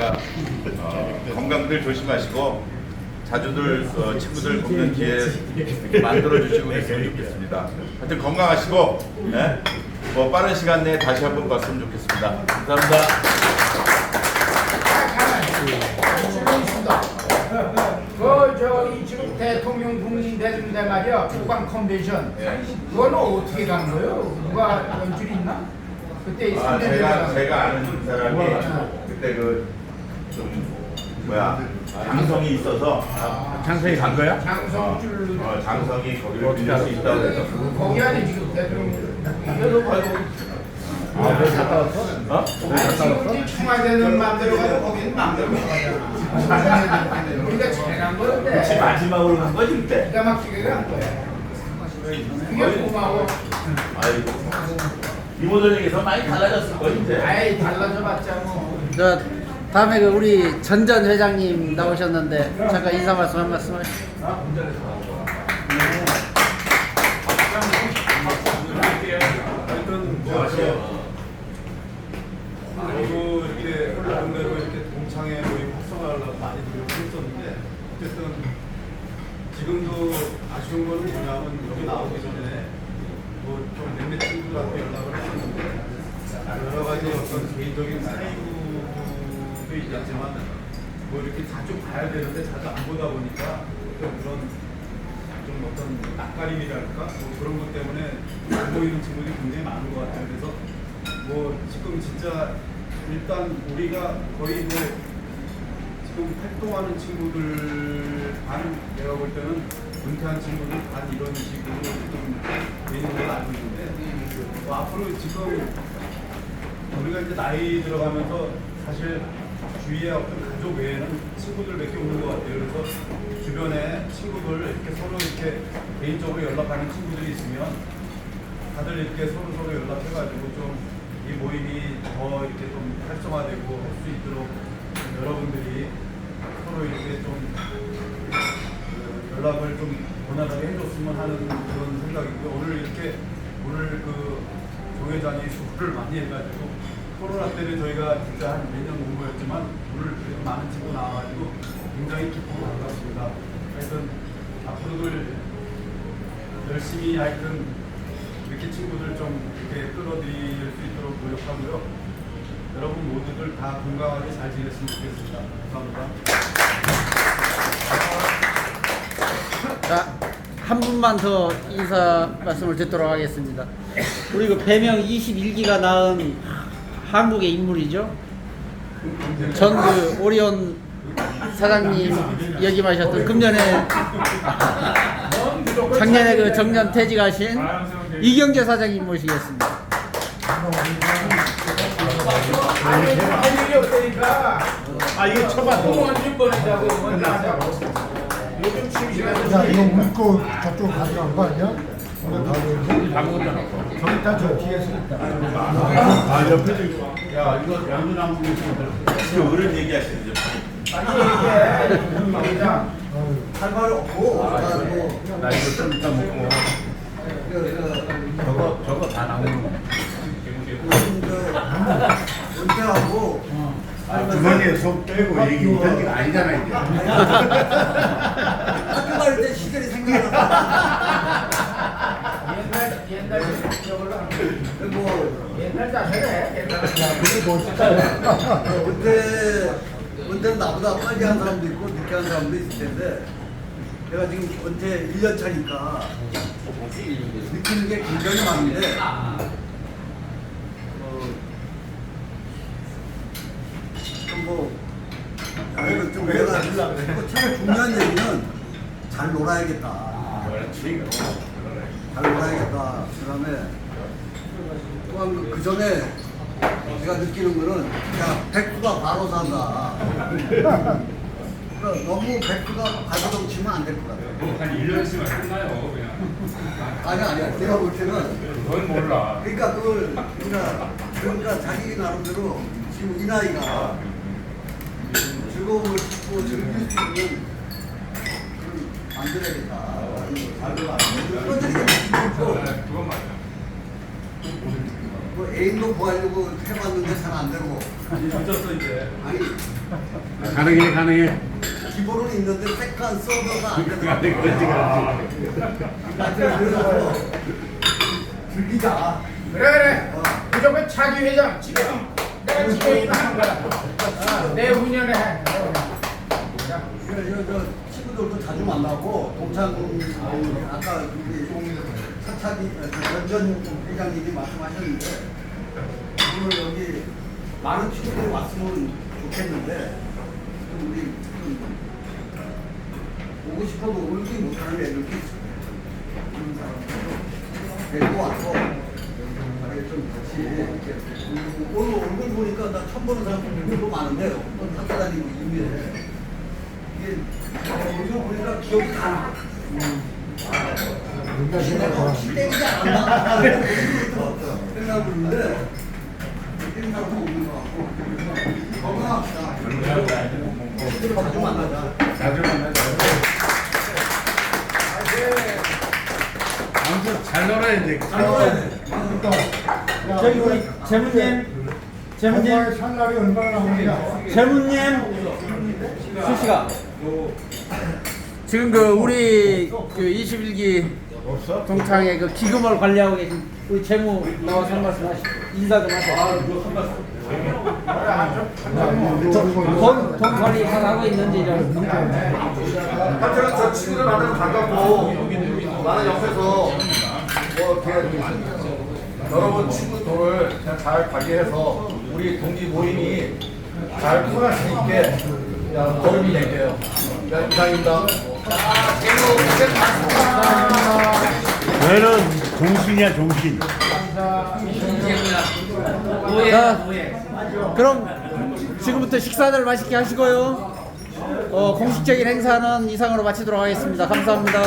그러니까 어, 건강들 조심하시고 자주들 어, 친구들 보는 기회 만들어 주시고 그랬으면 좋겠습니다. 하여튼 건강하시고 예? 뭐 빠른 시간 내에 다시 한번 봤으면 좋겠습니다. 감사합니다. 그 저기 지금 대통령 국민 대중대 말이야 국방 컨벤션 그거는 어떻게 간 거예요? 누가 연출이 있나? 그때 아, 제가 제가 아는 사람이 그때 그 좀 뭐야? 장성이 있어서 장성이 간 거야? 장성줄 어, 장성이 거기를 빌릴 수 있다고 해서. 거기 안에 지금 대통령 이거 아이고 아, 거기 갔다 왔어? 어? 지금 이 청와대는 마음대로 가고 거기는 마음대로 가잖아 우리가 잘한 건데 혹시 마지막으로 간 거지 그때? 기가 막히게 간 거야 그게 고마워. 아이고. 이모전에게서 많이 달라졌을 거 이제. 아이 달라져 봤자 뭐. 저 다음에 그 우리 전전 회장님 나오셨는데 잠깐 인사 말씀 한 말씀 하시죠. 뭐냐면 여기 나오기 전에 뭐좀 몇몇 친구들한테 연락을 했었는데 여러 가지 어떤 개인적인 사이 구도 있겠지만 뭐 이렇게 자주 봐야 되는데 자주 안 보다 보니까 그런 좀 어떤 낯가림이랄까 뭐 그런 것 때문에 안 보이는 친구들이 굉장히 많은 것 같아요. 그래서 뭐 지금 진짜 일단 우리가 거의 뭐 지금 활동하는 친구들 반 내가 볼 때는 은퇴한 친구들 반 이런 식으로 지금 돼 있는 걸로 알고 있는데 뭐 앞으로 지금 우리가 이제 나이 들어가면서 사실 주위에 어떤 가족 외에는 친구들밖에 없는 것 같아요. 그래서 주변에 친구들 이렇게 서로 이렇게 개인적으로 연락하는 친구들이 있으면 다들 이렇게 서로 서로 연락해가지고 좀 이 모임이 더 이렇게 좀 활성화되고 할 수 있도록 여러분들이 서로 이렇게 좀그 연락을 좀 원활하게 해줬으면 하는 그런 생각이고요. 오늘 이렇게 오늘 그 조 회장이 수고를 많이 해가지고 코로나 때는 저희가 진짜 한몇년 공부였지만 오늘 그래도 많은 친구 나와가지고 굉장히 기쁘고 반갑습니다. 하여튼 앞으로도 열심히 하여튼 이렇게 친구들 좀 이렇게 끌어들일 수 있도록 노력하고요. 여러분 모두들 다 건강하게 잘 지냈으면 좋겠습니다. 감사합니다. 자, 한 분만 더 인사 말씀을 듣도록 하겠습니다. 우리 그 배명 21기가 낳은 한국의 인물이죠. 전 그 오리온 사장님 역임하셨던 금년에 작년에 그 정년 퇴직하신 이경재 사장님 모시겠습니다. 아, 이거 쳐봐. 야, 이거 우리 거 저쪽으로 가져간 거 아니야? 다. 저기 다저 뒤에서 있다. 아, 옆에도 있고. 야, 이거 양주나무 있으면 그 어른 얘기하시는 죠 아니 얘기해 회장 할 말이 없고, 나 이거 좀 이따 먹고. 저거, 저거 다 나오는 거. 은퇴하고, 아, 주머니에 손 빼고 얘기 이런 게 아니잖아, 이게. 학교 갈 때 시절이 생각나. 옛날 옛날 저걸로 하는 거. 뭐, 옛날 자세래 옛날 그게 멋있다. 은퇴, 은퇴는 나보다 빨리 한 사람도 있고, 늦게 한 사람도 있을 텐데, 내가 지금 은퇴 1년 차니까, 느끼는 게 굉장히 많은데, 어, 좀 뭐, 아, 이거 좀 내가 뭐 제일 중요한 얘기는 잘 놀아야겠다. 잘 놀아야겠다. 그 다음에 또한 그, 그 전에 내가 느끼는 거는 야 백두가 바로 산다. 그러니까 너무 백두가 발버둥 치면 안 될 것 같아. 한 1년 있으면 끝나요 그냥 아니 아니야. 내가 볼 때는 그건 몰라 그러니까 그걸 그러니까 그러니까 자기 나름대로 지금 이 나이가 즐거움을 찾고 즐길 수 있는 그런 만들어야겠다. 거. 그건 맞아 뭐 개인도 구하려고 해봤는데 잘 안 되고. 늦었어 이제. 아니 가능해 가능해. 기본은 있는데 세컨 서버가 안 되더라고. 그렇지 그렇지. 하여튼 그래서 즐기자. 그래 그래 무조건 차기 회장 지금 내가 지금 하는 거야 어, 내 운영에 해 자, 그래, 저, 저 친구들도 자주 만나고 동창 어, 아까 우리 차차기 전전 회장님이 말씀하셨는데 오늘 여기 많은 친구들이 왔으면 좋겠는데 좀 우리 좀 오고 싶어도 오지 못하는 애들도 있어요. 그런 사람들 데리고 와서 이렇게 좀 같이 이렇게 오늘 얼굴 보니까 나 처음 보는 사람들도 많은데 어떤 학교 다니고 이게 이게 얼굴 보니까 기억이 다 나. 내가 혹시 때리지 않았나? 생각을 했는데 생각하고 오는 것 같고 건강합시다. 자주 만나자. 자주 만나자. 아무튼 잘 놀아야 돼. 잘 놀아야 돼. 저기 우리 재무님, 재무님, 살날이 얼마나 나오냐 재무님, 수시가 지금 그 우리 그 21기 동창회 그 기금을 관리하고 계신 우리 재무 나와서 한 말씀 하시 인사 좀 하세요. 돈, 돈 관리 잘 하고 있는지 좀. 하여튼 저 친구들 만나서 반갑고 나는 옆에서 뭐 이렇게 여러분 친구 돈을 그냥 잘 관리해서 우리 동기 모임이 잘 통할 수 있게 그냥 도움이 될게요. 네, 이상입니다. 너는 종신이야 종신. 자, 그럼 지금부터 식사들 맛있게 하시고요. 어, 공식적인 행사는 이상으로 마치도록 하겠습니다. 감사합니다.